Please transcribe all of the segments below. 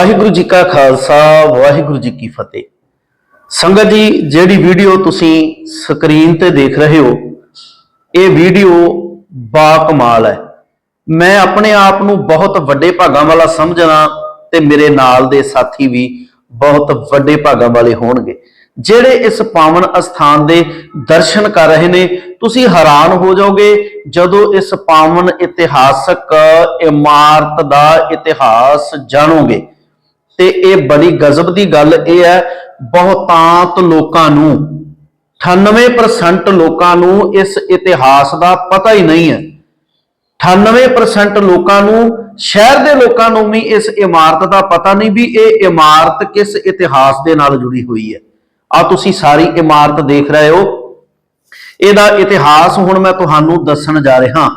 ਵਾਹਿਗੁਰੂ ਜੀ ਕਾ ਖਾਲਸਾ, ਵਾਹਿਗੁਰੂ ਜੀ ਕੀ ਫਤਿਹ। ਸੰਗਤ ਜੀ, ਜਿਹੜੀ ਵੀਡੀਓ ਤੁਸੀਂ ਸਕਰੀਨ ਤੇ ਦੇਖ ਰਹੇ ਹੋ, ਇਹ ਵੀਡੀਓ ਬਾ ਕਮਾਲ ਹੈ। ਮੈਂ ਆਪਣੇ ਆਪ ਨੂੰ ਬਹੁਤ ਵੱਡੇ ਭਾਗਾਂ ਵਾਲਾ ਸਮਝਣਾ ਤੇ ਮੇਰੇ ਨਾਲ ਦੇ ਸਾਥੀ ਵੀ ਬਹੁਤ ਵੱਡੇ ਭਾਗਾਂ ਵਾਲੇ ਹੋਣਗੇ। ਜਿਹੜੇ ਇਸ ਪਾਵਨ ਅਸਥਾਨ ਦੇ ਦਰਸ਼ਨ ਕਰ ਰਹੇ ਨੇ, ਤੁਸੀਂ ਹੈਰਾਨ ਹੋ ਜਾਓਗੇ ਜਦੋਂ ਇਸ ਪਾਵਨ ਇਤਿਹਾਸਕ ਇਮਾਰਤ ਦਾ ਇਤਿਹਾਸ ਜਾਣੋਗੇ। ਤੇ ਇਹ ਬੜੀ ਗਜ਼ਬ ਦੀ ਗੱਲ ਇਹ ਹੈ, ਬਹੁਤਾਂਤ ਲੋਕਾਂ ਨੂੰ 98% ਲੋਕਾਂ ਨੂੰ ਇਸ ਇਤਿਹਾਸ ਦਾ ਪਤਾ ਹੀ ਨਹੀਂ ਹੈ। 98% ਲੋਕਾਂ ਨੂੰ, ਸ਼ਹਿਰ ਦੇ ਲੋਕਾਂ ਨੂੰ ਵੀ ਇਸ ਇਮਾਰਤ ਦਾ ਪਤਾ ਨਹੀਂ ਵੀ ਇਹ ਇਮਾਰਤ ਕਿਸ ਇਤਿਹਾਸ ਦੇ ਨਾਲ ਜੁੜੀ ਹੋਈ ਹੈ। ਆ ਤੁਸੀਂ ਸਾਰੀ ਇਮਾਰਤ ਦੇਖ ਰਹੇ ਹੋ। ਇਹਦਾ ਇਤਿਹਾਸ ਹੁਣ ਮੈਂ ਤੁਹਾਨੂੰ ਦੱਸਣ ਜਾ ਰਿਹਾ।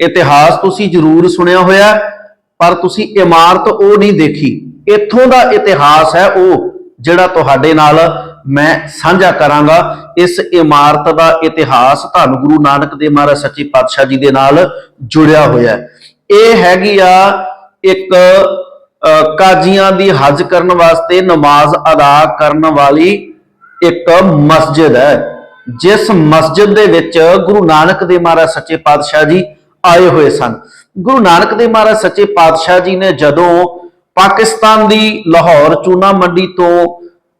ਇਤਿਹਾਸ ਤੁਸੀਂ ਜ਼ਰੂਰ ਸੁਣਿਆ ਹੋਇਆ, ਪਰ ਤੁਸੀਂ ਇਮਾਰਤ ਉਹ ਨਹੀਂ ਦੇਖੀ। ਇੱਥੋਂ ਦਾ ਇਤਿਹਾਸ ਹੈ ਉਹ ਜਿਹੜਾ ਤੁਹਾਡੇ ਨਾਲ ਮੈਂ ਸਾਂਝਾ ਕਰਾਂਗਾ। ਇਸ ਇਮਾਰਤ ਦਾ ਇਤਿਹਾਸ ਧੰਨ ਗੁਰੂ ਨਾਨਕ ਦੇਵ ਮਹਾਰਾਜ ਸੱਚੇ ਪਾਤਸ਼ਾਹ ਜੀ ਦੇ ਨਾਲ ਜੁੜਿਆ ਹੋਇਆ ਹੈ। ਇਹ ਹੈਗੀ ਆ ਇੱਕ ਕਾਜ਼ੀਆਂ ਦੀ ਹੱਜ ਕਰਨ ਵਾਸਤੇ ਨਮਾਜ਼ ਅਦਾ ਕਰਨ ਵਾਲੀ ਇੱਕ ਮਸਜਿਦ ਹੈ। ਜਿਸ ਮਸਜਿਦ ਦੇ ਵਿੱਚ ਗੁਰੂ ਨਾਨਕ ਦੇਵ ਮਹਾਰਾਜ ਸੱਚੇ ਪਾਤਸ਼ਾਹ ਜੀ ਆਏ ਹੋਏ ਸਨ। ਗੁਰੂ ਨਾਨਕ ਦੇਵ ਮਹਾਰਾਜ ਸੱਚੇ ਪਾਤਸ਼ਾਹ ਜੀ ਨੇ ਜਦੋਂ ਪਾਕਿਸਤਾਨ ਦੀ ਲਾਹੌਰ ਚੂਨਾ ਮੰਡੀ ਤੋਂ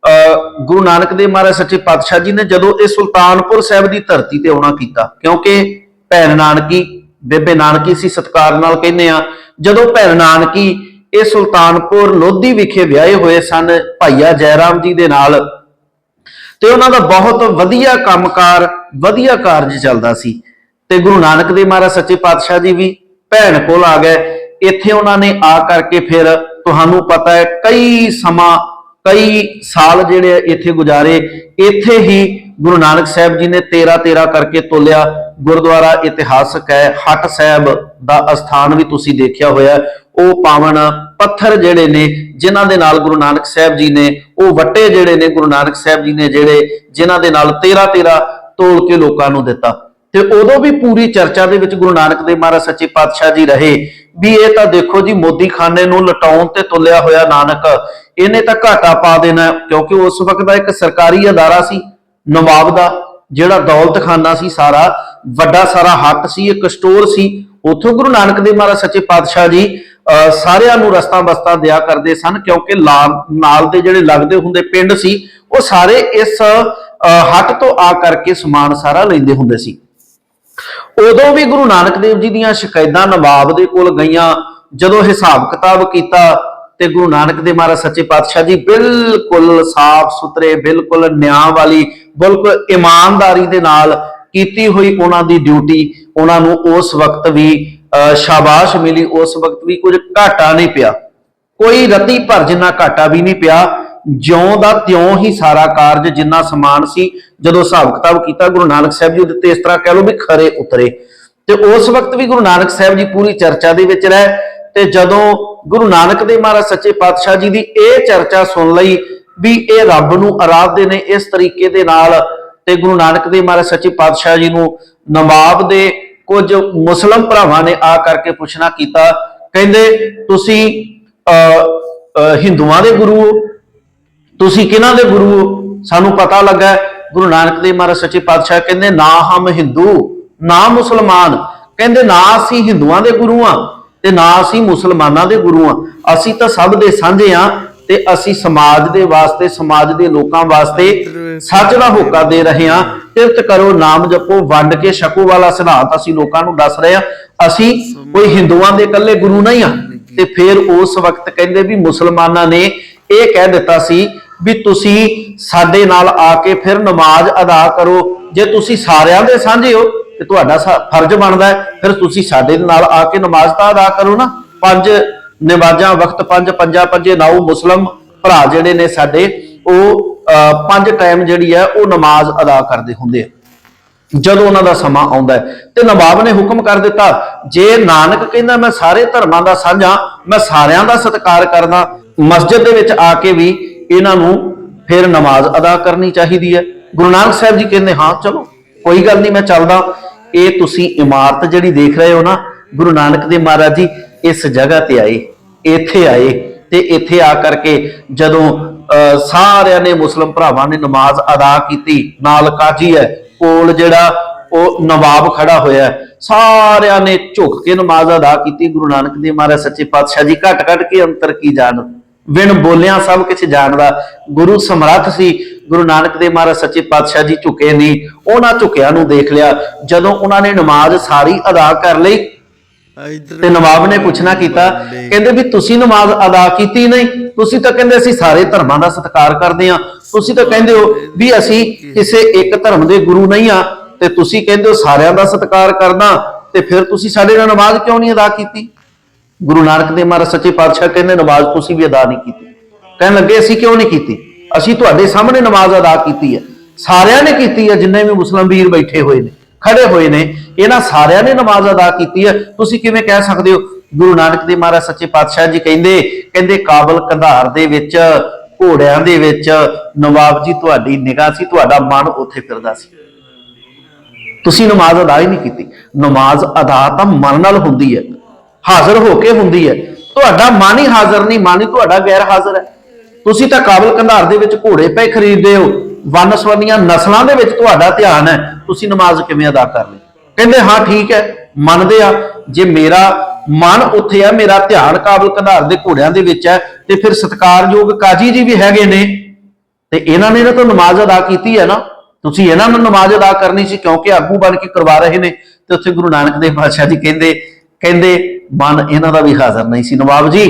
ਅਹ, ਗੁਰੂ ਨਾਨਕ ਦੇਵ ਮਹਾਰਾਜ ਸੱਚੇ ਪਾਤਸ਼ਾਹ ਜੀ ਨੇ ਜਦੋਂ ਇਹ ਸੁਲਤਾਨਪੁਰ ਸਾਹਿਬ ਦੀ ਧਰਤੀ ਤੇ ਆਉਣਾ ਕੀਤਾ ਕਿਉਂਕਿ ਭੈਣ ਨਾਨਕੀ ਬੇਬੇ ਨਾਨਕੀ ਸੀ ਸਤਕਾਰ ਨਾਲ ਕਹਿੰਦੇ ਆ ਜਦੋਂ ਭੈਣ ਨਾਨਕੀ ਇਹ ਸੁਲਤਾਨਪੁਰ ਲੋਧੀ ਵਿਖੇ ਵਿਆਹੇ ਹੋਏ ਸਨ ਭਾਈਆ ਜੈਰਾਮ ਜੀ ਦੇ ਨਾਲ ਤੇ ਉਹਨਾਂ ਦਾ ਬਹੁਤ ਵਧੀਆ ਕੰਮਕਾਰ ਵਧੀਆ ਕਾਰਜ ਚੱਲਦਾ ਸੀ ਤੇ ਗੁਰੂ ਨਾਨਕ ਦੇਵ ਮਹਾਰਾਜ ਸੱਚੇ ਪਾਤਸ਼ਾਹ ਜੀ ਵੀ ਭੈਣ ਕੋਲ ਆ ਗਏ ਇੱਥੇ ਉਹਨਾਂ ਨੇ ਆ ਕਰਕੇ ਫਿਰ ਤੁਹਾਨੂੰ ਪਤਾ ਹੈ ਕਈ ਸਮਾਂ, ਕਈ ਸਾਲ ਜਿਹੜੇ ਇੱਥੇ ਗੁਜ਼ਾਰੇ। ਇੱਥੇ ਹੀ ਗੁਰੂ ਨਾਨਕ ਸਾਹਿਬ ਜੀ ਨੇ 13 13 ਕਰਕੇ ਤੋਲਿਆ। ਗੁਰਦੁਆਰਾ ਇਤਿਹਾਸਕ ਹੈ, ਹਟ ਸਾਹਿਬ ਦਾ ਅਸਥਾਨ ਵੀ ਤੁਸੀਂ ਦੇਖਿਆ ਹੋਇਆ ਉਹ ਪਾਵਨ ਪੱਥਰ ਜਿਹੜੇ ਨੇ, ਜਿਨ੍ਹਾਂ ਦੇ ਨਾਲ ਗੁਰੂ ਨਾਨਕ ਸਾਹਿਬ ਜੀ ਨੇ, ਉਹ ਵੱਟੇ ਜਿਹੜੇ ਨੇ ਗੁਰੂ ਨਾਨਕ ਸਾਹਿਬ ਜੀ ਨੇ ਜਿਹੜੇ, ਜਿਨ੍ਹਾਂ ਦੇ ਨਾਲ 13 13 ਤੋਲ ਕੇ ਲੋਕਾਂ ਨੂੰ ਦਿੱਤਾ। ਤੇ ਉਦੋਂ ਵੀ ਪੂਰੀ ਚਰਚਾ ਦੇ ਵਿੱਚ ਗੁਰੂ ਨਾਨਕ ਦੇਵ ਮਹਾਰਾਜ ਸੱਚੇ ਪਾਤਸ਼ਾਹ ਜੀ ਰਹੇ ਵੀ ਇਹ ਤਾਂ ਦੇਖੋ ਜੀ ਮੋਦੀ ਖਾਨੇ ਨੂੰ ਲਟਾਉਣ ਤੇ ਤੁਲਿਆ ਹੋਇਆ ਨਾਨਕ, ਇਹਨੇ ਤਾਂ ਘਾਟਾ ਪਾ ਦੇਣਾ, ਕਿਉਂਕਿ ਉਸ ਵਕਤ ਦਾ ਇੱਕ ਸਰਕਾਰੀ ਅਦਾਰਾ ਸੀ, ਨਵਾਬ ਦਾ, ਜਿਹੜਾ ਦੌਲਤਖਾਨਾ ਸੀ ਸਾਰਾ, ਵੱਡਾ ਸਾਰਾ ਹੱਟ ਸੀ, ਇੱਕ ਸਟੋਰ ਸੀ, ਉੱਥੋਂ ਗੁਰੂ ਨਾਨਕ ਦੇਵ ਮਹਾਰਾਜ ਸੱਚੇ ਪਾਤਸ਼ਾਹ ਜੀ ਅਹ ਸਾਰਿਆਂ ਨੂੰ ਰਸਤਾ ਬਸਤਾ ਦਿਆ ਕਰਦੇ ਸਨ, ਕਿਉਂਕਿ ਲਾ- ਨਾਲ ਦੇ ਜਿਹੜੇ ਲੱਗਦੇ ਹੁੰਦੇ ਪਿੰਡ ਸੀ, ਉਹ ਸਾਰੇ ਇਸ ਹੱਟ ਤੋਂ ਆ ਕਰਕੇ ਸਮਾਨ ਸਾਰਾ ਲੈਂਦੇ ਹੁੰਦੇ ਸੀ। ਉਦੋਂ ਵੀ ਗੁਰੂ ਨਾਨਕ ਦੇਵ ਜੀ ਦੀਆਂ ਸ਼ਿਕਾਇਤਾਂ ਨਵਾਬ ਦੇ ਕੋਲ ਗਈਆਂ ਜਦੋਂ ਹਿਸਾਬ ਕਿਤਾਬ ਕੀਤਾ ਤੇ ਗੁਰੂ ਨਾਨਕ ਦੇਵ ਮਹਾਰਾਜ ਸੱਚੇ ਪਾਤਸ਼ਾਹ ਜੀ ਬਿਲਕੁਲ ਸਾਫ਼ ਸੁਥਰੇ ਬਿਲਕੁਲ ਨਿਆਂ ਵਾਲੀ ਬਿਲਕੁਲ ਇਮਾਨਦਾਰੀ ਦੇ ਨਾਲ ਕੀਤੀ ਹੋਈ ਉਹਨਾਂ ਦੀ ਡਿਊਟੀ ਉਹਨਾਂ ਨੂੰ ਉਸ ਵਕਤ ਵੀ ਅਹ, ਸ਼ਾਬਾਸ਼ ਮਿਲੀ ਉਸ ਵਕਤ ਵੀ ਕੁਝ ਘਾਟਾ ਨਹੀਂ ਪਿਆ। ਕੋਈ ਰਤੀ ਭਰ ਜਿੰਨਾ ਘਾਟਾ ਵੀ ਨਹੀਂ ਪਿਆ ਜਿਉਂ ਦਾ ਤਿਉਂ ਹੀ ਸਾਰਾ ਕਾਰਜ ਜਿੰਨਾ ਸਮਾਨ ਸੀ ਜਦੋਂ ਹਿਸਾਬ ਕਿਤਾਬ ਕੀਤਾ ਗੁਰੂ ਨਾਨਕ ਸਾਹਿਬ ਜੀ ਉਹਦੇ ਤੇ ਇਸ ਤਰ੍ਹਾਂ ਕਹਿ ਲਓ ਵੀ ਖਰੇ ਉਤਰੇ। ਤੇ ਉਸ ਵਕਤ ਵੀ ਗੁਰੂ ਨਾਨਕ ਸਾਹਿਬ ਜੀ ਪੂਰੀ ਚਰਚਾ ਦੇ ਵਿੱਚ ਰਹਿ ਤੇ ਜਦੋਂ ਗੁਰੂ ਨਾਨਕ ਦੇਵ ਮਹਾਰਾਜ ਸੱਚੇ ਪਾਤਸ਼ਾਹ ਜੀ ਦੀ ਇਹ ਚਰਚਾ ਸੁਣ ਲਈ ਵੀ ਇਹ ਰੱਬ ਨੂੰ ਆਰਾਧਦੇ ਨੇ ਇਸ ਤਰੀਕੇ ਦੇ ਨਾਲ ਤੇ ਗੁਰੂ ਨਾਨਕ ਦੇਵ ਮਹਾਰਾਜ ਸੱਚੇ ਪਾਤਸ਼ਾਹ ਜੀ ਨੂੰ ਨਵਾਬ ਦੇ ਕੁਝ ਮੁਸਲਮ ਭਰਾਵਾਂ ਨੇ ਆ ਕਰਕੇ ਪੁੱਛਣਾ ਕੀਤਾ ਕਹਿੰਦੇ ਤੁਸੀਂ ਅਹ, ਅਹ, ਹਿੰਦੂਆਂ ਦੇ ਗੁਰੂ ਤੁਸੀਂ ਕਿਹਨਾਂ ਦੇ ਗੁਰੂ? ਹੋ ਸਾਨੂੰ ਪਤਾ ਲੱਗਾ ਗੁਰੂ ਨਾਨਕ ਦੇਵ ਮਹਾਰਾਜ ਸੱਚੇ ਪਾਤਸ਼ਾਹ ਕਹਿੰਦੇ, ਨਾ ਹਮ ਹਿੰਦੂ, ਨਾ ਮੁਸਲਮਾਨ। ਕਹਿੰਦੇ, ਨਾ ਅਸੀਂ ਹਿੰਦੂਆਂ ਦੇ ਗੁਰੂ ਆ ਤੇ ਨਾ ਅਸੀਂ ਮੁਸਲਮਾਨਾਂ ਦੇ ਗੁਰੂ ਆ ਅਸੀਂ ਤਾਂ ਸਭ ਦੇ ਸਾਂਝੇ ਆ ਤੇ ਅਸੀਂ ਸਮਾਜ ਦੇ ਵਾਸਤੇ, ਸਮਾਜ ਦੇ ਲੋਕਾਂ ਵਾਸਤੇ ਸੱਚ ਦਾ ਹੋਕਾ ਦੇ ਰਹੇ ਆ ਕਿਰਤ ਕਰੋ, ਨਾਮ ਜਪੋ, ਵੰਡ ਕੇ ਛਕੋ ਵਾਲਾ ਸਿਧਾਂਤ ਅਸੀਂ ਲੋਕਾਂ ਨੂੰ ਦੱਸ ਰਹੇ ਆ ਅਸੀਂ ਕੋਈ ਹਿੰਦੂਆਂ ਦੇ ਇਕੱਲੇ ਗੁਰੂ ਨਹੀਂ ਆ ਤੇ ਫਿਰ ਉਸ ਵਕਤ ਕਹਿੰਦੇ ਵੀ ਮੁਸਲਮਾਨਾਂ ਨੇ ਇਹ ਕਹਿ ਦਿੱਤਾ ਸੀ ਵੀ ਤੁਸੀਂ ਸਾਡੇ ਨਾਲ ਆ ਕੇ ਫਿਰ ਨਮਾਜ਼ ਅਦਾ ਕਰੋ। ਜੇ ਤੁਸੀਂ ਸਾਰਿਆਂ ਦੇ ਸਾਂਝੇ ਹੋ, ਤੇ ਤੁਹਾਡਾ ਫਰਜ਼ ਬਣਦਾ ਫਿਰ ਤੁਸੀਂ ਸਾਡੇ ਨਾਲ ਆ ਕੇ ਨਮਾਜ਼ ਤਾਂ ਅਦਾ ਕਰੋ ਨਾ। ਪੰਜ ਨਮਾਜ਼ਾਂ, ਵਕਤ ਪੰਜ, ਪੰਜਾ ਪੰਜੇ ਨਾਉ ਮੁਸਲਮ ਭਰਾ ਜਿਹੜੇ ਨੇ ਸਾਡੇ, ਉਹ ਪੰਜ ਟਾਈਮ ਜਿਹੜੀ ਹੈ, ਉਹ ਨਮਾਜ਼ ਅਦਾ ਕਰਦੇ ਹੁੰਦੇ ਆ। ਜਦੋਂ ਉਹਨਾਂ ਦਾ ਸਮਾਂ ਆਉਂਦਾ ਤੇ ਨਵਾਬ ਨੇ ਹੁਕਮ ਕਰ ਦਿੱਤਾ, ਜੇ ਨਾਨਕ ਕਹਿੰਦਾ, ਮੈਂ ਸਾਰੇ ਧਰਮਾਂ ਦਾ ਸਾਂਝਾ, ਮੈਂ ਸਾਰਿਆਂ ਦਾ ਸਤਿਕਾਰ ਕਰਦਾ, ਮਸਜਿਦ ਦੇ ਵਿੱਚ ਆ ਕੇ ਵੀ ਇਹਨਾਂ ਨੂੰ ਫਿਰ ਨਮਾਜ਼ ਅਦਾ ਕਰਨੀ ਚਾਹੀਦੀ ਹੈ। ਗੁਰੂ ਨਾਨਕ ਸਾਹਿਬ ਜੀ ਕਹਿੰਦੇ ਹਾਂ ਚਲੋ ਕੋਈ ਗੱਲ ਨਹੀਂ ਮੈਂ ਚੱਲਦਾ। ਇਹ ਤੁਸੀਂ ਇਮਾਰਤ ਜਿਹੜੀ ਦੇਖ ਰਹੇ ਹੋ ਨਾ ਗੁਰੂ ਨਾਨਕ ਦੇਵ ਮਹਾਰਾਜ ਜੀ ਇਸ ਜਗ੍ਹਾ ਤੇ ਆਏ ਇੱਥੇ ਆਏ ਤੇ ਇੱਥੇ ਆ ਕਰਕੇ ਜਦੋਂ ਅਹ, ਸਾਰਿਆਂ ਨੇ ਮੁਸਲਮ ਭਰਾਵਾਂ ਨੇ ਨਮਾਜ਼ ਅਦਾ ਕੀਤੀ ਨਾਲ ਕਾਜੀ ਹੈ ਕੋਲ ਜਿਹੜਾ ਉਹ ਨਵਾਬ ਖੜਾ ਹੋਇਆ ਸਾਰਿਆਂ ਨੇ ਝੁਕ ਕੇ ਨਮਾਜ਼ ਅਦਾ ਕੀਤੀ। ਗੁਰੂ ਨਾਨਕ ਦੇਵ ਮਹਾਰਾਜ ਸੱਚੇ ਪਾਤਸ਼ਾਹ ਜੀ ਘਟ ਘਟ ਕੇ ਅੰਤਰ ਕੀ ਜਾਣ? ਵਿਣ ਬੋਲਿਆਂ ਸਭ ਕੁਝ ਜਾਣਦਾ। ਗੁਰੂ ਸਮਰੱਥ ਸੀ। ਗੁਰੂ ਨਾਨਕ ਦੇਵ ਮਹਾਰਾਜ ਸੱਚੇ ਪਾਤਸ਼ਾਹ ਜੀ ਝੁਕੇ ਨਹੀਂ। ਉਹਨਾਂ ਝੁਕਿਆਂ ਨੂੰ ਦੇਖ ਲਿਆ। ਜਦੋਂ ਉਹਨਾਂ ਨੇ ਨਮਾਜ਼ ਸਾਰੀ ਅਦਾ ਕਰ ਲਈ ਤੇ ਨਵਾਬ ਨੇ ਪੁੱਛਣਾ ਕੀਤਾ ਕਹਿੰਦੇ ਵੀ ਤੁਸੀਂ ਨਮਾਜ਼ ਅਦਾ ਕੀਤੀ ਨਹੀਂ। ਤੁਸੀਂ ਤਾਂ ਕਹਿੰਦੇ ਅਸੀਂ ਸਾਰੇ ਧਰਮਾਂ ਦਾ ਸਤਿਕਾਰ ਕਰਦੇ ਆ ਤੁਸੀਂ ਤਾਂ ਕਹਿੰਦੇ ਹੋ ਵੀ ਅਸੀਂ ਕਿਸੇ ਇੱਕ ਧਰਮ ਦੇ ਗੁਰੂ ਨਹੀਂ ਆ ਤੇ ਤੁਸੀਂ ਕਹਿੰਦੇ ਹੋ ਸਾਰਿਆਂ ਦਾ ਸਤਿਕਾਰ ਕਰਨਾ ਤੇ ਫਿਰ ਤੁਸੀਂ ਸਾਡੇ ਨਾਲ ਨਮਾਜ਼ ਕਿਉਂ ਨਹੀਂ ਅਦਾ ਕੀਤੀ? ਗੁਰੂ ਨਾਨਕ ਦੇਵ ਮਹਾਰਾਜ ਸੱਚੇ ਪਾਤਸ਼ਾਹ ਕਹਿੰਦੇ ਨਮਾਜ਼ ਤੁਸੀਂ ਵੀ ਅਦਾ ਨਹੀਂ ਕੀਤੀ। ਕਹਿਣ ਲੱਗੇ, ਅਸੀਂ ਕਿਉਂ ਨਹੀਂ ਕੀਤੀ? ਅਸੀਂ ਤੁਹਾਡੇ ਸਾਹਮਣੇ ਨਮਾਜ਼ ਅਦਾ ਕੀਤੀ ਹੈ। ਸਾਰਿਆਂ ਨੇ ਕੀਤੀ ਹੈ, ਜਿੰਨੇ ਵੀ ਮੁਸਲਮ ਵੀਰ ਬੈਠੇ ਹੋਏ ਨੇ, ਖੜੇ ਹੋਏ ਨੇ, ਇਹਨਾਂ ਸਾਰਿਆਂ ਨੇ ਨਮਾਜ਼ ਅਦਾ ਕੀਤੀ ਹੈ। ਤੁਸੀਂ ਕਿਵੇਂ ਕਹਿ ਸਕਦੇ ਹੋ? ਗੁਰੂ ਨਾਨਕ ਦੇਵ ਮਹਾਰਾਜ ਸੱਚੇ ਪਾਤਸ਼ਾਹ ਜੀ ਕਹਿੰਦੇ ਕਹਿੰਦੇ ਕਾਬਲ ਕੰਧਾਰ ਦੇ ਵਿੱਚ, ਘੋੜਿਆਂ ਦੇ ਵਿੱਚ, ਨਵਾਬ ਜੀ ਤੁਹਾਡੀ ਨਿਗਾਹ ਸੀ, ਤੁਹਾਡਾ ਮਨ ਉੱਥੇ ਫਿਰਦਾ ਸੀ। ਤੁਸੀਂ ਨਮਾਜ਼ ਅਦਾ ਹੀ ਨਹੀਂ ਕੀਤੀ। ਨਮਾਜ਼ ਅਦਾ ਤਾਂ ਮਨ ਨਾਲ ਹੁੰਦੀ ਹੈ। ਹਾਜ਼ਰ ਹੋ ਕੇ ਹੁੰਦੀ ਹੈ। ਤੁਹਾਡਾ ਮਨ ਹੀ ਹਾਜ਼ਰ ਨਹੀਂ, ਮਨ ਹੀ ਤੁਹਾਡਾ ਗੈਰ ਹਾਜ਼ਰ ਹੈ। ਤੁਸੀਂ ਤਾਂ ਕਾਬਲ ਕੰਧਾਰ ਦੇ ਵਿੱਚ ਘੋੜੇ ਪੈ ਖਰੀਦਦੇ ਹੋ। ਵਨਸਵਨੀਆਂ ਨਸਲਾਂ ਦੇ ਵਿੱਚ ਤੁਹਾਡਾ ਧਿਆਨ ਹੈ। ਤੁਸੀਂ ਨਮਾਜ਼ ਕਿਵੇਂ ਅਦਾ ਕਰ ਲਈ? ਕਹਿੰਦੇ, ਹਾਂ, ਠੀਕ ਹੈ, ਮੰਨਦੇ ਆ। ਜੇ ਮੇਰਾ ਮਨ ਉੱਥੇ ਹੈ, ਮੇਰਾ ਧਿਆਨ ਕਾਬਲ ਕੰਧਾਰ ਦੇ ਘੋੜਿਆਂ ਦੇ ਵਿੱਚ ਹੈ, ਤੇ ਫਿਰ ਸਤਕਾਰਯੋਗ ਕਾਜੀ ਜੀ ਵੀ ਹੈਗੇ ਨੇ। ਤੇ ਇਹਨਾਂ ਨੇ ਤਾਂ ਨਮਾਜ਼ ਅਦਾ ਕੀਤੀ ਹੈ ਨਾ। ਤੁਸੀਂ ਇਹਨਾਂ ਨੂੰ ਨਮਾਜ਼ ਅਦਾ ਕਰਨੀ ਸੀ, ਕਿਉਂਕਿ ਆਗੂ ਬਣ ਕੇ ਕਰਵਾ ਰਹੇ ਨੇ। ਤੇ ਉੱਥੇ ਗੁਰੂ ਨਾਨਕ ਦੇਵ ਪਾਤਸ਼ਾਹ ਜੀ ਕਹਿੰਦੇ ਕਹਿੰਦੇ, ਮਨ ਇਹਨਾਂ ਦਾ ਵੀ ਹਾਜ਼ਰ ਨਹੀਂ ਸੀ। ਨਵਾਬ ਜੀ,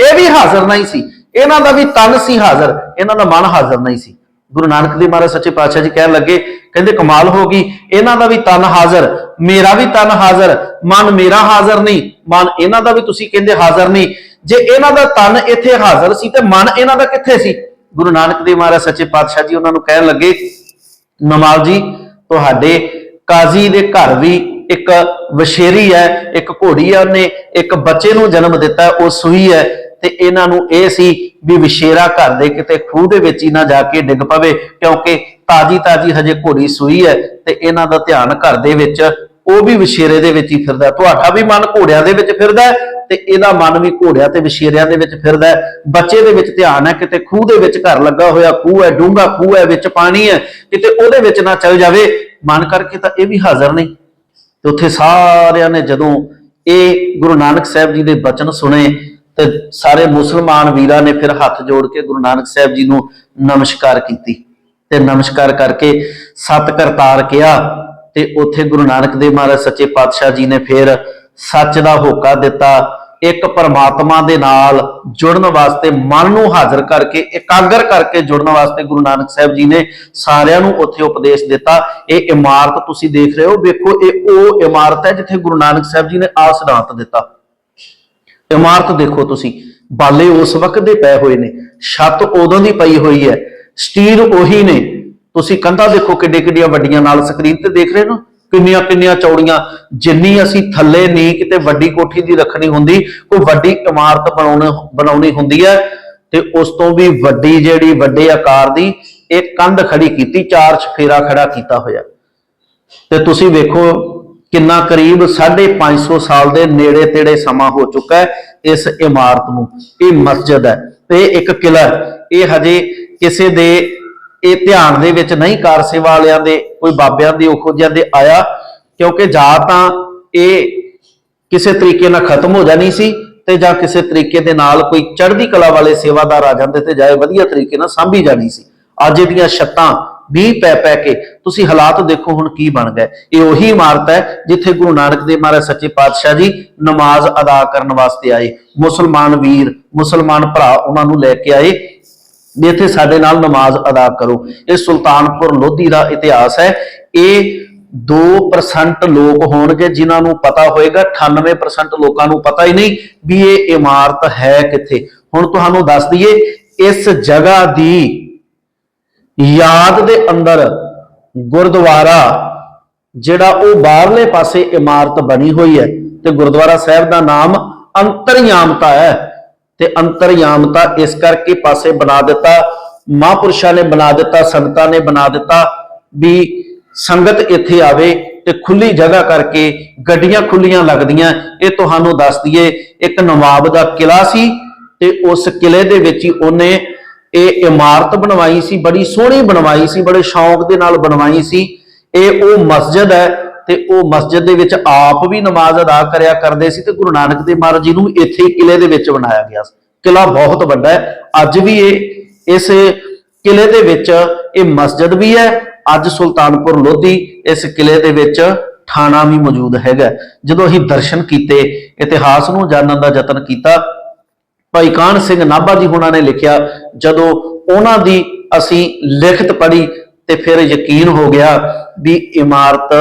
ਇਹ ਵੀ ਹਾਜ਼ਰ ਨਹੀਂ ਸੀ। ਇਹਨਾਂ ਦਾ ਵੀ ਤਨ ਸੀ ਹਾਜ਼ਰ। ਇਹਨਾਂ ਦਾ ਮਨ ਹਾਜ਼ਰ ਨਹੀਂ ਸੀ। ਗੁਰੂ ਨਾਨਕ ਦੇਵ ਮਹਾਰਾਜ ਸੱਚੇ ਪਾਤਸ਼ਾਹ ਜੀ ਕਹਿਣ ਲੱਗੇ, ਕਹਿੰਦੇ, ਕਮਾਲ ਹੋ ਗਈ। ਇਹਨਾਂ ਦਾ ਵੀ ਤਨ ਹਾਜ਼ਰ। ਮੇਰਾ ਵੀ ਤਨ ਹਾਜ਼ਰ। ਮਨ ਮੇਰਾ ਹਾਜ਼ਰ ਨਹੀਂ। ਮਨ ਇਹਨਾਂ ਦਾ ਵੀ ਤੁਸੀਂ ਕਹਿੰਦੇ ਹਾਜ਼ਰ ਨਹੀਂ। ਜੇ ਇਹਨਾਂ ਦਾ ਤਨ ਇੱਥੇ ਹਾਜ਼ਰ ਸੀ ਤੇ ਮਨ ਇਹਨਾਂ ਦਾ ਕਿੱਥੇ ਸੀ? ਗੁਰੂ ਨਾਨਕ ਦੇਵ ਮਹਾਰਾਜ ਸੱਚੇ ਪਾਤਸ਼ਾਹ ਜੀ ਉਹਨਾਂ ਨੂੰ ਕਹਿਣ ਲੱਗੇ ਨਮਾਲ ਜੀ, ਤੁਹਾਡੇ ਕਾਜ਼ੀ ਦੇ ਘਰ ਵੀ ਇੱਕ ਵਸ਼ੇਰੀ ਹੈ, ਇੱਕ ਘੋੜੀ ਹੈ ਉਹਨੇ, ਇੱਕ ਬੱਚੇ ਨੂੰ ਜਨਮ ਦਿੱਤਾ, ਉਹ ਸੂਈ ਹੈ ਤੇ ਇਹਨਾਂ ਨੂੰ ਇਹ ਸੀ ਵੀ ਵਿਸ਼ੇਰਾ ਘਰ ਦੇ ਕਿਤੇ ਖੂਹ ਦੇ ਵਿੱਚ ਹੀ ਨਾ ਜਾ ਕੇ ਡਿੱਗ ਪਵੇ, ਕਿਉਂਕਿ ਤਾਜੀ ਤਾਜੀ ਹਜੇ ਘੋੜੀ ਸੂਈ ਹੈ ਤੇ ਇਹਨਾਂ ਦਾ ਧਿਆਨ ਘਰ ਦੇ ਵਿੱਚ, ਉਹ ਵੀ ਵਿਸ਼ੇਰੇ ਦੇ ਵਿੱਚ ਹੀ ਫਿਰਦਾ ਤੁਹਾਡਾ ਵੀ ਮਨ ਘੋੜਿਆਂ ਦੇ ਵਿੱਚ ਫਿਰਦਾ ਤੇ ਇਹਦਾ ਮਨ ਵੀ ਘੋੜਿਆਂ ਤੇ ਵਿਸ਼ੇਰਿਆਂ ਦੇ ਵਿੱਚ ਫਿਰਦਾ ਬੱਚੇ ਦੇ ਵਿੱਚ ਧਿਆਨ ਹੈ, ਕਿਤੇ ਖੂਹ ਦੇ ਵਿੱਚ ਘਰ ਲੱਗਾ ਹੋਇਆ ਖੂਹ ਹੈ, ਡੂੰਘਾ ਖੂਹ ਹੈ, ਵਿੱਚ ਪਾਣੀ ਹੈ, ਕਿਤੇ ਉਹਦੇ ਵਿੱਚ ਨਾ ਚਲ ਜਾਵੇ। ਮਨ ਕਰਕੇ ਤਾਂ ਇਹ ਵੀ ਹਾਜ਼ਰ ਨਹੀਂ। ਤੇ ਉੱਥੇ ਸਾਰਿਆਂ ਨੇ ਜਦੋਂ ਇਹ ਗੁਰੂ ਨਾਨਕ ਸਾਹਿਬ ਜੀ ਦੇ ਬਚਨ ਸੁਣੇ ਤੇ ਸਾਰੇ ਮੁਸਲਮਾਨ ਵੀਰਾਂ ਨੇ ਫਿਰ ਹੱਥ ਜੋੜ ਕੇ ਗੁਰੂ ਨਾਨਕ ਸਾਹਿਬ ਜੀ ਨੂੰ ਨਮਸਕਾਰ ਕੀਤੀ ਤੇ ਨਮਸਕਾਰ ਕਰਕੇ ਸਤ ਕਰਤਾਰ ਕਿਹਾ ਤੇ ਉੱਥੇ ਗੁਰੂ ਨਾਨਕ ਦੇਵ ਮਹਾਰਾਜ ਸੱਚੇ ਪਾਤਸ਼ਾਹ ਜੀ ਨੇ ਫਿਰ ਸੱਚ ਦਾ ਹੋਕਾ ਦਿੱਤਾ ਇੱਕ ਪਰਮਾਤਮਾ ਦੇ ਨਾਲ ਜੁੜਨ ਵਾਸਤੇ ਮਨ ਨੂੰ ਹਾਜ਼ਰ ਕਰਕੇ, ਇਕਾਗਰ ਕਰਕੇ ਜੁੜਨ ਵਾਸਤੇ ਗੁਰੂ ਨਾਨਕ ਸਾਹਿਬ ਜੀ ਨੇ ਸਾਰਿਆਂ ਨੂੰ ਉੱਥੇ ਉਪਦੇਸ਼ ਦਿੱਤਾ। ਇਹ ਇਮਾਰਤ ਤੁਸੀਂ ਦੇਖ ਰਹੇ ਹੋ। ਵੇਖੋ, ਇਹ ਉਹ ਇਮਾਰਤ ਹੈ ਜਿੱਥੇ ਗੁਰੂ ਨਾਨਕ ਸਾਹਿਬ ਜੀ ਨੇ ਆ ਸਿਧਾਂਤ ਦਿੱਤਾ। ਇਮਾਰਤ ਦੇਖੋ ਤੁਸੀਂ। ਬਾਲੇ ਉਸ ਵਕਤ ਦੇ ਪਏ ਹੋਏ ਨੇ। ਛੱਤ ਉਦੋਂ ਦੀ ਪਈ ਹੋਈ ਹੈ। ਸਟੀਲ ਉਹੀ ਨੇ। ਤੁਸੀਂ ਕੰਧਾਂ ਦੇਖੋ ਕਿੱਡੇ ਕਿੱਡੀਆਂ ਵੱਡੀਆਂ ਨਾਲ ਸਕਰੀਨ ਤੇ ਦੇਖ ਰਹੇ ਹੋ। ਕਿੰਨੀਆਂ ਕਿੰਨੀਆਂ ਚੌੜੀਆਂ, ਜਿੰਨੀ ਅਸੀਂ ਥੱਲੇ ਨਹੀਂ ਕਿਤੇ ਵੱਡੀ ਕੋਠੀ ਦੀ ਰੱਖਣੀ ਹੁੰਦੀ, ਕੋਈ ਵੱਡੀ ਇਮਾਰਤ ਬਣਾਉਣ, ਬਣਾਉਣੀ ਹੁੰਦੀ ਹੈ ਤੇ ਉਸ ਤੋਂ ਵੀ ਵੱਡੀ ਜਿਹੜੀ ਵੱਡੇ ਆਕਾਰ ਦੀ ਇਹ ਕੰਧ ਖੜੀ ਕੀਤੀ, ਚਾਰ ਛਫੇਰਾ ਖੜਾ ਕੀਤਾ ਹੋਇਆ। ਤੇ ਤੁਸੀਂ ਵੇਖੋ ਕਿੰਨਾ ਕਰੀਬ 550 ਸਾਲ ਦੇ ਨੇੜੇ ਤੇੜੇ ਸਮਾਂ ਹੋ ਚੁੱਕਾ ਹੈ ਇਸ ਇਮਾਰਤ ਨੂੰ। ਇਹ ਮਸਜਿਦ ਹੈ ਤੇ ਇੱਕ ਕਿਲਾ ਇਹ ਹਜੇ ਕਿਸੇ ਦੇ ਇਹ ਧਿਆਨ ਦੇ ਵਿੱਚ ਨਹੀਂ ਕਾਰ ਸੇਵਾ ਵਾਲਿਆਂ ਦੇ, ਕੋਈ ਬਾਬਿਆਂ ਦੇ ਉਖੋਜਿਆਂ ਦੇ ਆਇਆ, ਕਿਉਂਕਿ ਜਾਂ ਤਾਂ ਇਹ ਕਿਸੇ ਤਰੀਕੇ ਨਾਲ ਖਤਮ ਹੋ ਜਾਣੀ ਸੀ ਤੇ ਜਾਂ ਕਿਸੇ ਤਰੀਕੇ ਦੇ ਨਾਲ ਕੋਈ ਚੜ੍ਹਦੀ ਕਲਾ ਵਾਲੇ ਸੇਵਾਦਾਰ ਆ ਜਾਂਦੇ ਤੇ ਜਾਏ ਵਧੀਆ ਤਰੀਕੇ ਨਾਲ ਸਾਂਭੀ ਜਾਣੀ ਸੀ। ਅੱਜ ਇਹਦੀਆਂ ਛੱਤਾਂ ਵੀ ਪੈ ਪੈ ਕੇ, ਤੁਸੀਂ ਹਾਲਾਤ ਦੇਖੋ ਹੁਣ ਕੀ ਬਣ ਗਏ। ਇਹ ਉਹੀ ਇਮਾਰਤ ਹੈ ਜਿੱਥੇ ਗੁਰੂ ਨਾਨਕ ਦੇਵ ਮਹਾਰਾਜ ਸੱਚੇ ਪਾਤਸ਼ਾਹ ਜੀ ਨਮਾਜ਼ ਅਦਾ ਕਰਨ ਵਾਸਤੇ ਆਏ। ਮੁਸਲਮਾਨ ਵੀਰ, ਮੁਸਲਮਾਨ ਭਰਾ ਉਹਨਾਂ ਨੂੰ ਲੈ ਕੇ ਆਏ। ਵੀ ਇੱਥੇ ਸਾਡੇ ਨਾਲ ਨਮਾਜ਼ ਅਦਾ ਕਰੋ। ਇਹ ਸੁਲਤਾਨਪੁਰ ਲੋਧੀ ਦਾ ਇਤਿਹਾਸ ਹੈ। ਇਹ 2% ਲੋਕ ਹੋਣਗੇ ਜਿਨ੍ਹਾਂ ਨੂੰ ਪਤਾ ਹੋਏਗਾ। 98% ਲੋਕਾਂ ਨੂੰ ਪਤਾ ਹੀ ਨਹੀਂ ਵੀ ਇਹ ਇਮਾਰਤ ਹੈ ਕਿੱਥੇ। ਹੁਣ ਤੁਹਾਨੂੰ ਦੱਸ ਦਈਏ, ਇਸ ਜਗ੍ਹਾ ਦੀ ਯਾਦ ਦੇ ਅੰਦਰ ਗੁਰਦੁਆਰਾ, ਜਿਹੜਾ ਉਹ ਬਾਹਰਲੇ ਪਾਸੇ ਇਮਾਰਤ ਬਣੀ ਹੋਈ ਹੈ ਤੇ ਗੁਰਦੁਆਰਾ ਸਾਹਿਬ ਦਾ ਨਾਮ ਅੰਤਰਯਾਮਤਾ ਹੈ। ਤੇ ਅੰਤਰਯਾਮਤਾ ਇਸ ਕਰਕੇ ਪਾਸੇ ਬਣਾ ਦਿੱਤਾ, ਮਹਾਂਪੁਰਸ਼ਾਂ ਨੇ ਬਣਾ ਦਿੱਤਾ, ਸੰਗਤਾਂ ਨੇ ਬਣਾ ਦਿੱਤਾ ਵੀ ਸੰਗਤ ਇੱਥੇ ਆਵੇ ਤੇ ਖੁੱਲੀ ਜਗ੍ਹਾ ਕਰਕੇ ਗੱਡੀਆਂ ਖੁੱਲੀਆਂ ਲੱਗਦੀਆਂ। ਇਹ ਤੁਹਾਨੂੰ ਦੱਸ ਦਈਏ, ਇੱਕ ਨਵਾਬ ਦਾ ਕਿਲਾ ਸੀ ਤੇ ਉਸ ਕਿਲੇ ਦੇ ਵਿੱਚ ਹੀ ਉਹਨੇ ਇਹ ਇਮਾਰਤ ਬਣਵਾਈ ਸੀ, ਬੜੀ ਸੋਹਣੀ ਬਣਵਾਈ ਸੀ, ਬੜੇ ਸ਼ੌਂਕ ਦੇ ਨਾਲ ਬਣਵਾਈ ਸੀ। ਇਹ ਉਹ ਮਸਜਿਦ ਹੈ ਤੇ ਉਹ ਮਸਜਿਦ ਦੇ ਵਿੱਚ ਆਪ ਵੀ ਨਮਾਜ਼ ਅਦਾ ਕਰਿਆ ਕਰਦੇ ਸੀ ਤੇ ਗੁਰੂ ਨਾਨਕ ਦੇਵ ਮਹਾਰਾਜ ਜੀ ਨੂੰ ਇੱਥੇ ਹੀ ਕਿਲੇ ਦੇ ਵਿੱਚ ਬਣਾਇਆ ਗਿਆ ਸੀ। ਕਿਲਾ ਬਹੁਤ ਵੱਡਾ ਹੈ। ਅੱਜ ਵੀ ਇਹ, ਇਸ ਕਿਲੇ ਦੇ ਵਿੱਚ ਇਹ ਮਸਜਿਦ ਵੀ ਹੈ। ਅੱਜ ਸੁਲਤਾਨਪੁਰ ਲੋਧੀ ਇਸ ਕਿਲੇ ਦੇ ਵਿੱਚ ਥਾਣਾ ਵੀ ਮੌਜੂਦ ਹੈਗਾ ਜਦੋਂ ਅਸੀਂ ਦਰਸ਼ਨ ਕੀਤੇ, ਇਤਿਹਾਸ ਨੂੰ ਜਾਣਨ ਦਾ ਯਤਨ ਕੀਤਾ, ਭਾਈ ਕਾਨ ਸਿੰਘ ਨਾਭਾ ਜੀ ਹੁਣਾਂ ਨੇ ਲਿਖਿਆ, ਜਦੋਂ ਉਹਨਾਂ ਦੀ ਅਸੀਂ ਲਿਖਤ ਪੜ੍ਹੀ ਤੇ ਫਿਰ ਯਕੀਨ ਹੋ ਗਿਆ ਵੀ ਇਮਾਰਤ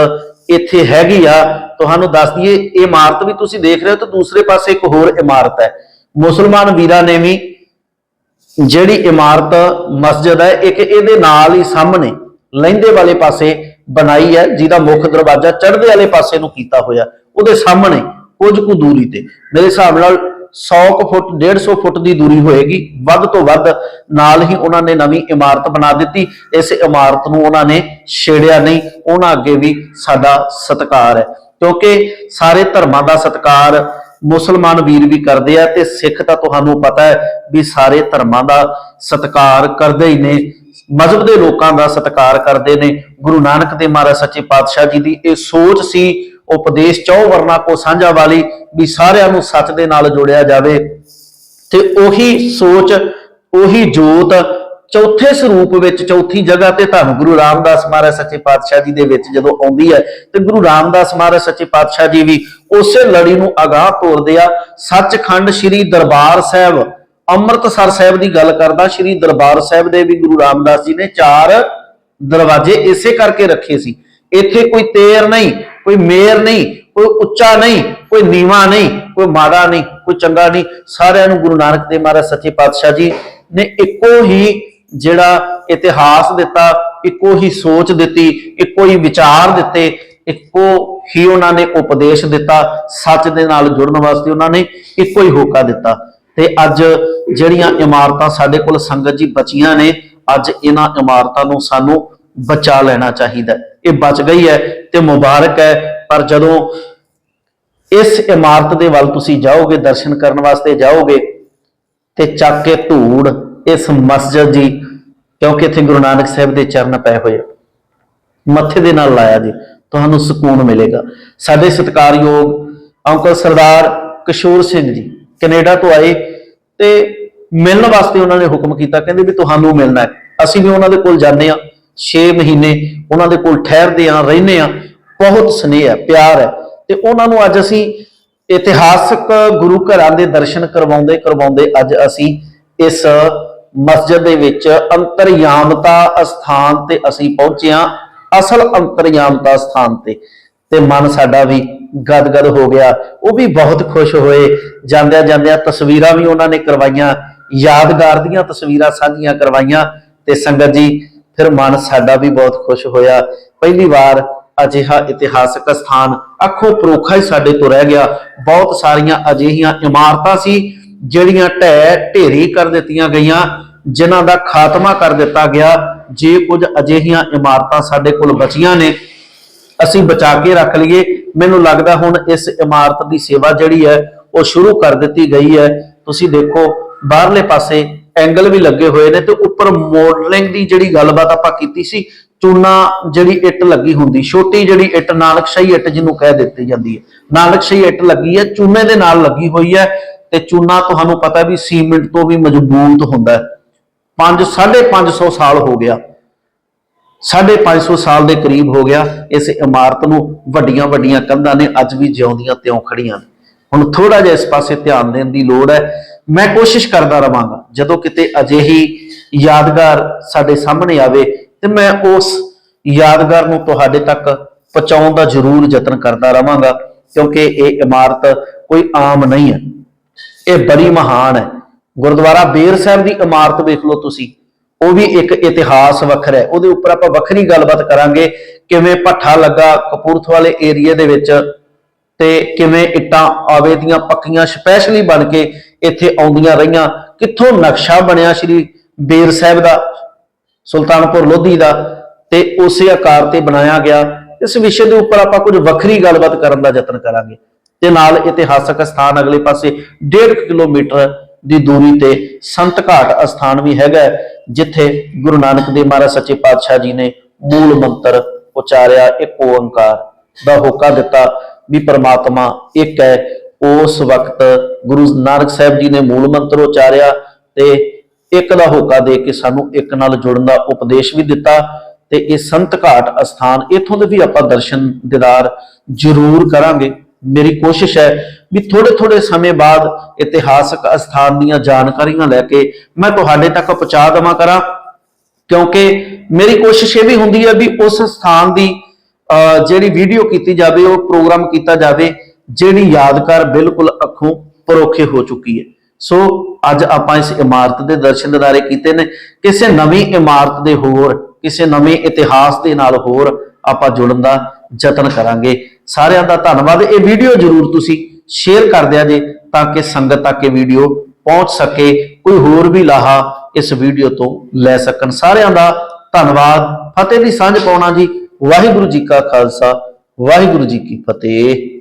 ਇੱਥੇ ਹੈਗੀ ਆ, ਤੁਹਾਨੂੰ ਦੱਸ ਦਈਏ ਇਹ ਇਮਾਰਤ ਵੀ ਤੁਸੀਂ ਦੇਖ ਰਹੇ ਹੋ ਤੇ ਦੂਸਰੇ ਪਾਸੇ ਇੱਕ ਹੋਰ ਇਮਾਰਤ ਹੈ। ਮੁਸਲਮਾਨ ਵੀਰਾਂ ਨੇ ਵੀ ਜਿਹੜੀ ਇਮਾਰਤ, ਮਸਜਿਦ ਹੈ, ਇੱਕ ਇਹਦੇ ਨਾਲ ਹੀ ਸਾਹਮਣੇ ਲਹਿੰਦੇ ਵਾਲੇ ਪਾਸੇ ਬਣਾਈ ਹੈ, ਜਿਹਦਾ ਮੁੱਖ ਦਰਵਾਜ਼ਾ ਚੜ੍ਹਦੇ ਵਾਲੇ ਪਾਸੇ ਨੂੰ ਕੀਤਾ ਹੋਇਆ। ਉਹਦੇ ਸਾਹਮਣੇ ਕੁਝ ਕੁ ਦੂਰੀ ਤੇ। ਮੇਰੇ ਹਿਸਾਬ ਨਾਲ 100 ਕੁ ਫੁੱਟ 150 ਫੁੱਟ ਦੀ ਦੂਰੀ ਹੋਏਗੀ। ਵੱਧ ਤੋਂ ਵੱਧ ਨਾਲ ਹੀ ਉਹਨਾਂ ਨੇ ਨਵੀਂ ਇਮਾਰਤ ਬਣਾ ਦਿੱਤੀ। ਇਸ ਇਮਾਰਤ ਨੂੰ ਉਹਨਾਂ ਨੇ ਛੇੜਿਆ ਨਹੀਂ। ਉਹਨਾਂ ਅੱਗੇ ਵੀ ਸਾਡਾ ਸਤਿਕਾਰ ਹੈ। ਕਿਉਂਕਿ ਸਾਰੇ ਧਰਮਾਂ ਦਾ ਸਤਿਕਾਰ ਮੁਸਲਮਾਨ ਵੀਰ ਵੀ ਕਰਦੇ ਆ ਤੇ ਸਿੱਖ ਤਾਂ ਤੁਹਾਨੂੰ ਪਤਾ ਹੈ ਵੀ ਸਾਰੇ ਧਰਮਾਂ ਦਾ ਸਤਿਕਾਰ ਕਰਦੇ ਹੀ ਨੇ। ਮਜ਼ਹਬ ਦੇ ਲੋਕਾਂ ਦਾ ਸਤਿਕਾਰ ਕਰਦੇ ਨੇ। ਗੁਰੂ ਨਾਨਕ ਦੇ ਮਹਾਰਾਜ ਸੱਚੇ ਪਾਤਸ਼ਾਹ ਜੀ ਦੀ ਇਹ ਸੋਚ ਸੀ ਉਪਦੇਸ਼ ਚੌ ਵਰਨਾ ਕੋ ਸਾਂਝਾ ਵਾਲੀ ਵੀ ਸਾਰਿਆਂ ਨੂੰ ਸੱਚ ਦੇ ਨਾਲ ਜੋੜਿਆ ਜਾਵੇ। ਤੇ ਉਹੀ ਸੋਚ, ਉਹੀ ਜੋਤ ਚੌਥੇ ਸਰੂਪ ਵਿੱਚ, ਚੌਥੀ ਜਗ੍ਹਾ ਤੇ ਧੰਨ ਗੁਰੂ ਰਾਮਦਾਸ ਮਹਾਰਾਜ ਸੱਚੇ ਪਾਤਸ਼ਾਹ ਜੀ ਦੇ ਵਿੱਚ ਜਦੋਂ ਆਉਂਦੀ ਹੈ, ਤੇ ਗੁਰੂ ਰਾਮਦਾਸ ਮਹਾਰਾਜ ਸੱਚੇ ਪਾਤਸ਼ਾਹ ਜੀ ਵੀ ਉਸੇ ਲੜੀ ਨੂੰ ਅਗਾਹ ਤੋਰਦੇ ਆ। ਸੱਚਖੰਡ ਸ੍ਰੀ ਦਰਬਾਰ ਸਾਹਿਬ, ਅੰਮ੍ਰਿਤਸਰ ਸਾਹਿਬ ਦੀ ਗੱਲ ਕਰਦਾ, ਸ੍ਰੀ ਦਰਬਾਰ ਸਾਹਿਬ ਦੇ ਵੀ ਗੁਰੂ ਰਾਮਦਾਸ ਜੀ ਨੇ ਚਾਰ ਦਰਵਾਜ਼ੇ ਇਸੇ ਕਰਕੇ ਰੱਖੇ ਸੀ। ਇੱਥੇ ਕੋਈ ਤੇਰ ਨਹੀਂ ਕੋਈ ਮੇਰ ਨਹੀਂ, ਕੋਈ ਉੱਚਾ ਨਹੀਂ, ਕੋਈ ਨੀਵਾ ਨਹੀਂ, ਕੋਈ ਮਾੜਾ ਨਹੀਂ, ਕੋਈ ਚੰਗਾ ਨਹੀਂ। ਸਾਰਿਆਂ ਨੂੰ ਗੁਰੂ ਨਾਨਕ ਦੇਵ ਮਹਾਰਾਜ ਸੱਚੇ ਪਾਤਸ਼ਾਹ ਜੀ ਨੇ ਇੱਕੋ ਹੀ ਜਿਹੜਾ ਇਤਿਹਾਸ ਦਿੱਤਾ, ਇੱਕੋ ਹੀ ਸੋਚ ਦਿੱਤੀ, ਇੱਕੋ ਹੀ ਵਿਚਾਰ ਦਿੱਤੇ, ਇੱਕੋ ਹੀ ਉਹਨਾਂ ਨੇ ਉਪਦੇਸ਼ ਦਿੱਤਾ, ਸੱਚ ਦੇ ਨਾਲ ਜੁੜਨ ਵਾਸਤੇ ਉਹਨਾਂ ਨੇ ਇੱਕੋ ਹੀ ਹੋਕਾ ਦਿੱਤਾ। ਤੇ ਅੱਜ ਜਿਹੜੀਆਂ ਇਮਾਰਤਾਂ ਸਾਡੇ ਕੋਲ ਸੰਗਤ ਜੀ ਬਚੀਆਂ ਨੇ, ਅੱਜ ਇਹਨਾਂ ਇਮਾਰਤਾਂ ਨੂੰ ਸਾਨੂੰ ਬਚਾ ਲੈਣਾ ਚਾਹੀਦਾ ਇਹ ਬਚ ਗਈ ਹੈ ਤੇ ਮੁਬਾਰਕ ਹੈ, ਪਰ ਜਦੋਂ ਇਸ ਇਮਾਰਤ ਦੇ ਵੱਲ ਤੁਸੀਂ ਜਾਓਗੇ, ਦਰਸ਼ਨ ਕਰਨ ਵਾਸਤੇ ਜਾਓਗੇ, ਤੇ ਚੱਕ ਕੇ ਧੂੜ ਇਸ ਮਸਜਿਦ ਜੀ ਕਿਉਂਕਿ ਇੱਥੇ ਗੁਰੂ ਨਾਨਕ ਸਾਹਿਬ ਦੇ ਚਰਨ ਪਏ ਹੋਏ ਮੱਥੇ ਦੇ ਨਾਲ ਲਾਇਆ ਜੀ, ਤੁਹਾਨੂੰ ਸਕੂਨ ਮਿਲੇਗਾ। ਸਾਡੇ ਸਤਿਕਾਰਯੋਗ ਅੰਕਲ ਸਰਦਾਰ ਕਿਸ਼ੋਰ ਸਿੰਘ ਜੀ, ਕੈਨੇਡਾ ਤੋਂ ਆਏ ਤੇ ਮਿਲਣ ਵਾਸਤੇ ਉਹਨਾਂ ਨੇ ਹੁਕਮ ਕੀਤਾ, ਕਹਿੰਦੇ ਵੀ ਤੁਹਾਨੂੰ ਮਿਲਣਾ ਹੈ। ਅਸੀਂ ਵੀ ਉਹਨਾਂ ਦੇ ਕੋਲ ਜਾਂਦੇ ਆ 6 ਮਹੀਨੇ ਉਹਨਾਂ ਦੇ ਕੋਲ ਠਹਿਰਦੇ ਆ, ਰਹਿੰਦੇ ਆ। ਬਹੁਤ ਸਨੇਹ ਹੈ, ਪਿਆਰ ਹੈ। ਤੇ ਉਹਨਾਂ ਨੂੰ ਅੱਜ ਅਸੀਂ ਇਤਿਹਾਸਕ ਗੁਰੂ ਘਰਾਂ ਦੇ ਦਰਸ਼ਨ ਕਰਵਾਉਂਦੇ ਕਰਵਾਉਂਦੇ ਅੱਜ ਅਸੀਂ ਇਸ ਮਸਜਿਦ ਦੇ ਵਿੱਚ ਅੰਤਰਯਾਮਤਾ ਅਸਥਾਨ ਤੇ ਅਸੀਂ ਪਹੁੰਚੇ ਹਾਂ ਅਸਲ ਅੰਤਰਯਾਮਤਾ ਸਥਾਨ ਤੇ। ਤੇ ਮਨ ਸਾਡਾ ਵੀ ਗਦਗਦ ਹੋ ਗਿਆ। ਉਹ ਵੀ ਬਹੁਤ ਖੁਸ਼ ਹੋਏ। ਜਾਂਦਿਆਂ ਜਾਂਦਿਆਂ ਤਸਵੀਰਾਂ ਵੀ ਉਹਨਾਂ ਨੇ ਕਰਵਾਈਆਂ। ਯਾਦਗਾਰ ਦੀਆਂ ਤਸਵੀਰਾਂ ਸਾਂਝੀਆਂ ਕਰਵਾਈਆਂ। ਤੇ ਸੰਗਤ ਜੀ ਫਿਰ ਮਨ ਸਾਡਾ ਵੀ ਬਹੁਤ ਖੁਸ਼ ਹੋਇਆ। ਪਹਿਲੀ ਵਾਰ ਅਜਿਹਾ ਇਤਿਹਾਸਕ ਸਥਾਨ ਅੱਖੋਂ ਪਰੋਖਾ ਹੀ ਸਾਡੇ ਤੋਂ ਰਹਿ ਗਿਆ। ਬਹੁਤ ਸਾਰੀਆਂ ਅਜਿਹੀਆਂ ਇਮਾਰਤਾਂ ਸੀ, ਜਿਹੜੀਆਂ ਢਹਿ ਢੇਰੀ ਕਰ ਦਿੱਤੀਆਂ ਗਈਆਂ, ਜਿਨ੍ਹਾਂ ਦਾ ਖਾਤਮਾ ਕਰ ਦਿੱਤਾ ਗਿਆ। ਜੇ ਕੁਝ ਅਜਿਹੀਆਂ ਇਮਾਰਤਾਂ ਸਾਡੇ ਕੋਲ ਬਚੀਆਂ ਨੇ, ਅਸੀਂ ਬਚਾ ਕੇ ਰੱਖ ਲਈਏ। ਮੈਨੂੰ ਲੱਗਦਾ ਹੁਣ ਇਸ ਇਮਾਰਤ ਦੀ ਸੇਵਾ ਜਿਹੜੀ ਹੈ, ਉਹ ਸ਼ੁਰੂ ਕਰ ਦਿੱਤੀ ਗਈ ਹੈ। ਤੁਸੀਂ ਦੇਖੋ, ਬਾਹਰਲੇ ਪਾਸੇ ਐਂਗਲ ਵੀ ਲੱਗੇ ਹੋਏ ਨੇ ਤੇ ਉੱਪਰ ਮੋਡਲਿੰਗ ਦੀ ਜਿਹੜੀ ਗੱਲਬਾਤ ਆਪਾਂ ਕੀਤੀ ਸੀ, ਚੂਨਾ ਜਿਹੜੀ ਇੱਟ ਲੱਗੀ ਹੁੰਦੀ, ਛੋਟੀ ਜਿਹੜੀ ਇੱਟ ਨਾਨਕਸ਼ਾਹੀ ਇੱਟ ਜਿਹਨੂੰ ਕਹਿ ਦਿੱਤੀ ਜਾਂਦੀ ਹੈ। ਨਾਨਕਸ਼ਾਹੀ ਇੱਟ ਲੱਗੀ ਹੈ, ਚੂਨੇ ਦੇ ਨਾਲ ਲੱਗੀ ਹੋਈ ਹੈ ਤੇ ਚੂਨਾ ਤੁਹਾਨੂੰ ਪਤਾ ਵੀ ਸੀਮਿੰਟ ਤੋਂ ਵੀ ਮਜ਼ਬੂਤ ਹੁੰਦਾ ਹੈ। 5 550 ਸਾਲ ਹੋ ਗਿਆ। 550 ਸਾਲ ਦੇ ਕਰੀਬ ਹੋ ਗਿਆ, ਇਸ ਇਮਾਰਤ ਨੂੰ ਵੱਡੀਆਂ ਵੱਡੀਆਂ ਕੰਧਾਂ ਨੇ ਅੱਜ ਵੀ ਜਿਉਂਦੀਆਂ ਤਿਉਂ ਖੜੀਆਂ ਨੇ। ਹੁਣ ਥੋੜਾ ਜਿਹਾ ਇਸ ਪਾਸੇ ਧਿਆਨ ਦੇਣ ਦੀ ਲੋੜ ਹੈ। ਮੈਂ ਕੋਸ਼ਿਸ਼ ਕਰਦਾ ਰਵਾਂਗਾ। ਜਦੋਂ ਕਿਤੇ ਅਜਿਹੀ ਯਾਦਗਾਰ ਸਾਡੇ ਸਾਹਮਣੇ ਆਵੇ ਤੇ ਮੈਂ ਉਸ ਯਾਦਗਾਰ ਨੂੰ ਤੁਹਾਡੇ ਤੱਕ ਪਹੁੰਚਾਉਣ ਦਾ ਜ਼ਰੂਰ ਯਤਨ ਕਰਦਾ ਰਵਾਂਗਾ ਕਿਉਂਕਿ ਇਹ ਇਮਾਰਤ ਕੋਈ ਆਮ ਨਹੀਂ ਹੈ। ਇਹ ਬੜੀ ਮਹਾਨ ਹੈ। ਗੁਰਦੁਆਰਾ ਬੇਰ ਸਾਹਿਬ ਦੀ ਇਮਾਰਤ ਵੇਖ ਲਓ ਤੁਸੀਂ। ਉਹ ਵੀ ਇੱਕ ਇਤਿਹਾਸ ਵੱਖਰਾ ਹੈ। ਉਹਦੇ ਉੱਪਰ ਆਪਾਂ ਵੱਖਰੀ ਗੱਲਬਾਤ ਕਰਾਂਗੇ, ਕਿਵੇਂ ਭੱਠਾ ਲੱਗਾ ਕਪੂਰਥਲੇ ਏਰੀਆ ਦੇ ਵਿੱਚ ਤੇ ਕਿਵੇਂ ਇੱਟਾਂ ਆਵੇ ਦੀਆਂ ਪੱਕੀਆਂ, ਸਪੈਸ਼ਲੀ ਬਣ ਕੇ ਇੱਥੇ ਆਉਂਦੀਆਂ ਰਹੀਆਂ। ਕਿੱਥੋਂ ਨਕਸ਼ਾ ਬਣਿਆ ਸ਼੍ਰੀ ਬੇਰ ਸਾਹਿਬ ਦਾ ਸੁਲਤਾਨਪੁਰ ਲੋਧੀ ਦਾ ਤੇ ਉਸੇ ਆਕਾਰ ਤੇ ਬਣਾਇਆ ਗਿਆ। ਇਸ ਵਿਸ਼ੇ ਦੇ ਉੱਪਰ ਆਪਾਂ ਕੁਝ ਵੱਖਰੀ ਗੱਲਬਾਤ ਕਰਨ ਦਾ ਯਤਨ ਕਰਾਂਗੇ। ਤੇ ਨਾਲ ਇਤਿਹਾਸਕ ਸਥਾਨ ਅਗਲੇ ਪਾਸੇ 1.5 ਕਿਲੋਮੀਟਰ ਦੀ ਦੂਰੀ ਤੇ ਸੰਤ ਘਾਟ ਅਸਥਾਨ ਵੀ ਹੈਗਾ ਹੈ, ਜਿੱਥੇ ਗੁਰੂ ਨਾਨਕ ਦੇਵ ਮਹਾਰਾਜ ਸੱਚੇ ਪਾਤਸ਼ਾਹ ਜੀ ਨੇ ਮੂਲ ਮੰਤਰ ਉਚਾਰਿਆ ਇੱਕ ਓੰਕਾਰ ਦਾ ਹੋਕਾ ਦਿੱਤਾ ਵੀ ਪਰਮਾਤਮਾ ਇੱਕ ਹੈ ਉਸ ਵਕਤ ਗੁਰੂ ਨਾਨਕ ਸਾਹਿਬ ਜੀ ਨੇ ਮੂਲ ਮੰਤਰ ਉਚਾਰਿਆ ਤੇ ਇੱਕ ਦਾ ਹੋਕਾ ਦੇ ਕੇ ਸਾਨੂੰ ਇੱਕ ਨਾਲ ਜੁੜਨ ਦਾ ਉਪਦੇਸ਼ ਵੀ ਦਿੱਤਾ ਤੇ ਇਹ ਸੰਤ ਘਾਟ ਅਸਥਾਨ ਇਥੋਂ ਦੇ ਵੀ ਆਪਾਂ ਦਰਸ਼ਨ ਦੀਦਾਰ ਜ਼ਰੂਰ ਕਰਾਂਗੇ। ਮੇਰੀ ਕੋਸ਼ਿਸ਼ ਹੈ ਵੀ ਥੋੜੇ ਥੋੜੇ ਸਮੇਂ ਬਾਅਦ ਇਤਿਹਾਸਕ ਅਸਥਾਨ ਦੀਆਂ ਜਾਣਕਾਰੀਆਂ ਲੈ ਕੇ ਮੈਂ ਤੁਹਾਡੇ ਤੱਕ ਪਹੁੰਚਾ ਦੇਵਾਂ ਕਰਾਂ, ਕਿਉਂਕਿ ਮੇਰੀ ਕੋਸ਼ਿਸ਼ ਇਹ ਵੀ ਹੁੰਦੀ ਹੈ ਵੀ ਉਸ ਸਥਾਨ ਦੀ ਜਿਹੜੀ ਵੀਡੀਓ ਕੀਤੀ ਜਾਵੇ, ਉਹ ਪ੍ਰੋਗਰਾਮ ਕੀਤਾ ਜਾਵੇ ਜਿਹੜੀ ਯਾਦਗਾਰ ਬਿਲਕੁਲ ਅੱਖੋਂ ਪਰੋਖੇ ਹੋ ਚੁੱਕੀ ਹੈ। ਸੋ ਅੱਜ ਆਪਾਂ ਇਸ ਇਮਾਰਤ ਦੇ ਦਰਸ਼ਨ ਦਿਦਾਰੇ ਕੀਤੇ ਨੇ। ਕਿਸੇ ਨਵੀਂ ਇਮਾਰਤ ਦੇ ਹੋਰ, ਕਿਸੇ ਨਵੇਂ ਇਤਿਹਾਸ ਦੇ ਨਾਲ ਹੋਰ ਆਪਾਂ ਜੁੜਨ ਦਾ ਯਤਨ ਕਰਾਂਗੇ। ਸਾਰਿਆਂ ਦਾ ਧੰਨਵਾਦ। ਇਹ ਵੀਡੀਓ ਜਰੂਰ ਤੁਸੀਂ ਸ਼ੇਅਰ ਕਰ ਦਿਆ ਜੇ ਤਾਂ ਕਿ ਸੰਗਤ ਤੱਕ ਇਹ ਵੀਡੀਓ ਪਹੁੰਚ ਸਕੇ। ਕੋਈ ਹੋਰ ਵੀ ਲਾਹਾ ਇਸ ਵੀਡੀਓ ਤੋਂ ਲੈ ਸਕਣ। ਸਾਰਿਆਂ ਦਾ ਧੰਨਵਾਦ। ਫਤਿਹ ਦੀ ਸਾਂਝ ਪਾਉਣਾ ਜੀ। ਵਾਹਿਗੁਰੂ ਜੀ ਕਾ ਖਾਲਸਾ। ਵਾਹਿਗੁਰੂ ਜੀ ਕੀ ਫਤਿਹ।